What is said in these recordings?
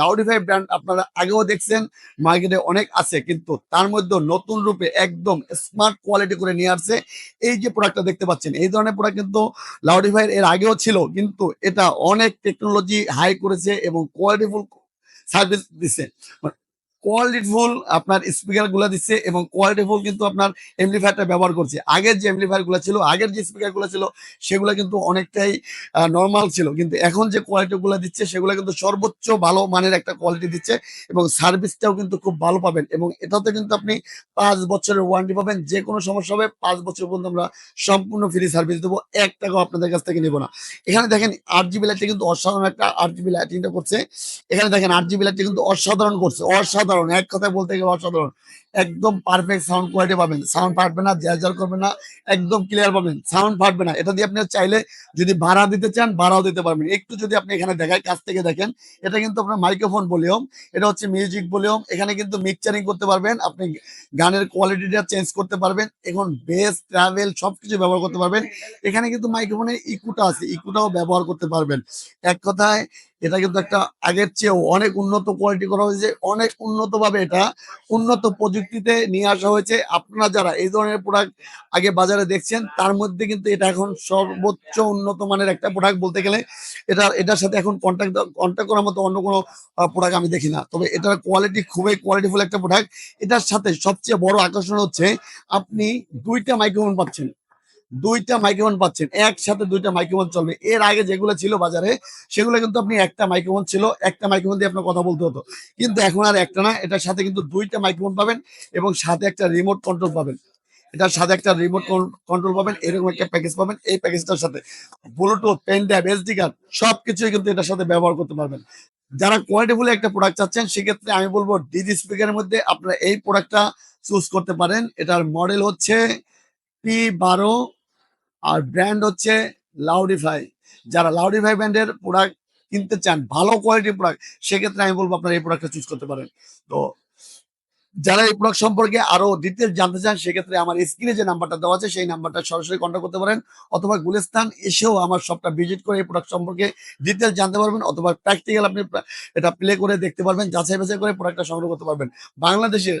লাউডিফাই brand আপনারা আগেও দেখছেন মার্কেটে অনেক আছে, কিন্তু তার মধ্যে নতুন রূপে একদম স্মার্ট কোয়ালিটি করে নিয়ে আসছে। এই যে প্রোডাক্টটা দেখতে পাচ্ছেন, এই ধরনের প্রোডাক্ট কিন্তু লাউডিফাই এর আগেও ছিল, কিন্তু এটা অনেক টেকনোলজি হাই করেছে এবং কোয়ালিটিফুল সার্ভিস দিচ্ছে কোয়ালিটিফুল আপনার স্পিকারগুলা দিচ্ছে এবং কোয়ালিটিফুল কিন্তু আপনার এমপ্লিফায়ারটা ব্যবহার করছে। আগের যে এমপ্লিফায়ারগুলো ছিল, আগের যে স্পিকারগুলো ছিল, সেগুলো কিন্তু অনেকটাই নর্মাল ছিল। কিন্তু এখন যে কোয়ালিটি গুলো দিচ্ছে, সেগুলো কিন্তু সর্বোচ্চ ভালো মানের একটা কোয়ালিটি দিচ্ছে এবং সার্ভিসটাও কিন্তু খুব ভালো পাবেন এবং এটাতে কিন্তু আপনি পাঁচ বছরের ওয়ারেন্টি পাবেন। যে কোনো সমস্যা হবে, পাঁচ বছর পর্যন্ত আমরা সম্পূর্ণ ফ্রি সার্ভিস দেবো। এক টাকাও আপনাদের কাছ থেকে নেব না। এখানে দেখেন আট জিবি লাইটটা কিন্তু অসাধারণ একটা আট জিবি লাইটিংটা করছে। এখানে দেখেন আট জিবি লাইটটা কিন্তু অসাধারণ করছে। অসাধারণ এক কথায় বলতে গেলে অসাধারণ। একদম পারফেক্ট সাউন্ড কোয়ালিটি পাবেন। সাউন্ড ফাটবে না জ্যাজার করবে না, একদম ক্লিয়ার পাবেন। সাউন্ড ফাটবে না। এটা দিয়ে আপনি চাইলে যদি ভাড়া দিতে চান, ভাড়াও দিতে পারবেন। একটু যদি আপনি এখানে দেখায় কাছ থেকে দেখেন, এটা কিন্তু আপনার মাইক্রোফোন ভলিউম এটা হচ্ছে মিউজিক ভলিউম এখানে কিন্তু মিক্সচারিং করতে পারবেন, আপনি গানের কোয়ালিটিটা চেঞ্জ করতে পারবেন, এখন বেস ট্রাভেল সবকিছু ব্যবহার করতে পারবেন। এখানে কিন্তু মাইক্রোফোনের ইকুটা আছে ইকুটাও ব্যবহার করতে পারবেন। এক কথায়, এটা কিন্তু একটা আগের চেয়েও অনেক উন্নত কোয়ালিটি করা হয়েছে, অনেক উন্নত ভাবে এটা উন্নত প্রযুক্তিতে নিয়ে আসা হয়েছে। আপনারা যারা এই ধরনের প্রোডাক্ট আগে বাজারে দেখছেন, তার মধ্যে কিন্তু এটা এখন সর্বোচ্চ উন্নত মানের একটা প্রোডাক্ট বলতে গেলে এটা, এটার সাথে এখন কন্ট্যাক্ট কন্ট্যাক্ট করার মতো অন্য কোনো প্রোডাক্ট আমি দেখি না। তবে এটার কোয়ালিটি খুবই কোয়ালিটিফুল একটা প্রোডাক্ট এটার সাথে সবচেয়ে বড় আকর্ষণ হচ্ছে, আপনি দুইটা মাইক্রোফোন পাচ্ছেন। দুইটা মাইক্রোফোন পাচ্ছেন, একসাথে দুইটা মাইক্রোফোন চলবে। এর আগে যেগুলো ছিল বাজারে, সেগুলো কিন্তু আপনি একটা মাইক্রোফোন ছিল, একটা মাইক্রোফোন দিয়ে আপনার কথা বলতে হতো। কিন্তু এখন আর একটা না, এটার সাথে কিন্তু দুইটা মাইক্রোফোন পাবেন এবং সাথে একটা রিমোট কন্ট্রোল পাবেন। এটার সাথে একটা রিমোট কন্ট্রোল পাবেন, এরকম একটা প্যাকেজ পাবেন, এই প্যাকেজটার সাথে Bluetooth pen drive SD card সবকিছুই কিন্তু এটার সাথে ব্যবহার করতে পারবেন। যারা কোয়ালিটিফুল একটা প্রোডাক্ট চাচ্ছেন, সেক্ষেত্রে আমি বলব ডিজি স্পিকারের মধ্যে আপনারা এই প্রোডাক্টটা চুজ করতে পারেন। এটার মডেল হচ্ছে পি বারো আর ব্র্যান্ড হচ্ছে লাউডিফাই যারা লাউডিফাই ব্র্যান্ডের প্রোডাক্ট কিনতে চান, ভালো কোয়ালিটির প্রোডাক্ট সেক্ষেত্রে আমি বলব আপনারা এই প্রোডাক্টটা চুজ করতে পারেন। তো যারা এই প্রোডাক্ট সম্পর্কে আরও ডিটেলস জানতে চান, সেক্ষেত্রে আমার স্ক্রিনে যে নাম্বারটা দেওয়া আছে, সেই নাম্বারটা সরাসরি কন্ট্যাক্ট করতে পারেন। অথবা গুলিস্তান এসেও আমার শপটা ভিজিট করে এই প্রোডাক্ট সম্পর্কে ডিটেলস জানতে পারবেন, অথবা প্র্যাকটিক্যাল আপনি এটা প্লে করে দেখতে পারবেন, যাচাই বাছাই করে প্রোডাক্টটা সংগ্রহ করতে পারবেন। বাংলাদেশের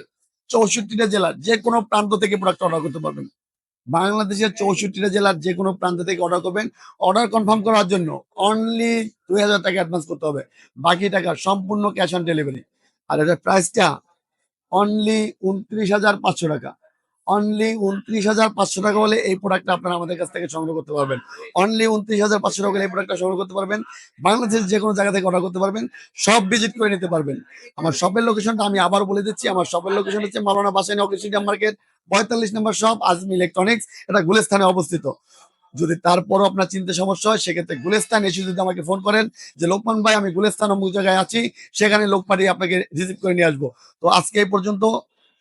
চৌষট্টিটা জেলার যে কোনো প্রান্ত থেকে প্রোডাক্ট অর্ডার করতে পারবেন। বাংলাদেশের চৌষট্টিটা জেলার যে কোনো প্রান্ত থেকে অর্ডার করবেন। অর্ডার কনফার্ম করার জন্য অনলি দুই হাজার টাকা অ্যাডভান্স করতে হবে। বাকি টাকা সম্পূর্ণ ক্যাশ অন ডেলিভারি আর এটার প্রাইসটা অনলি উনত্রিশ হাজার পাঁচশো টাকা। অনলি উনত্রিশ হাজার পাঁচশো টাকা হলে এই প্রোডাক্টটা আপনারা আমাদের কাছ থেকে সংগ্রহ করতে পারবেন। অনলি উনত্রিশ হাজার পাঁচশো টাকা হলে এই প্রোডাক্টটা সংগ্রহ করতে পারবেন। বাংলাদেশের যে কোনো জায়গা থেকে অর্ডার করতে পারবেন সব ভিজিট করে নিতে পারবেন। আমার শপের লোকেশনটা আমি আবার বলে দিচ্ছি, আমার শপের লোকেশন হচ্ছে মালানা বাসানি অকেশিডিয়াম মার্কেট, পঁয়তাল্লিশ নম্বর শপ আজমি ইলেকট্রনিক্স এটা গুলেস্থানে অবস্থিত। যদি তারপরও আপনার চিনতে সমস্যা হয়, সেক্ষেত্রে গুলেস্তান এসে যদি আমাকে ফোন করেন যে, লোকমান ভাই, আমি গুলেস্তান অমুক জায়গায় আছি, সেখানে লোক পাঠিয়ে আপনাকে রিসিভ করে নিয়ে আসব। তো আজকে এই পর্যন্ত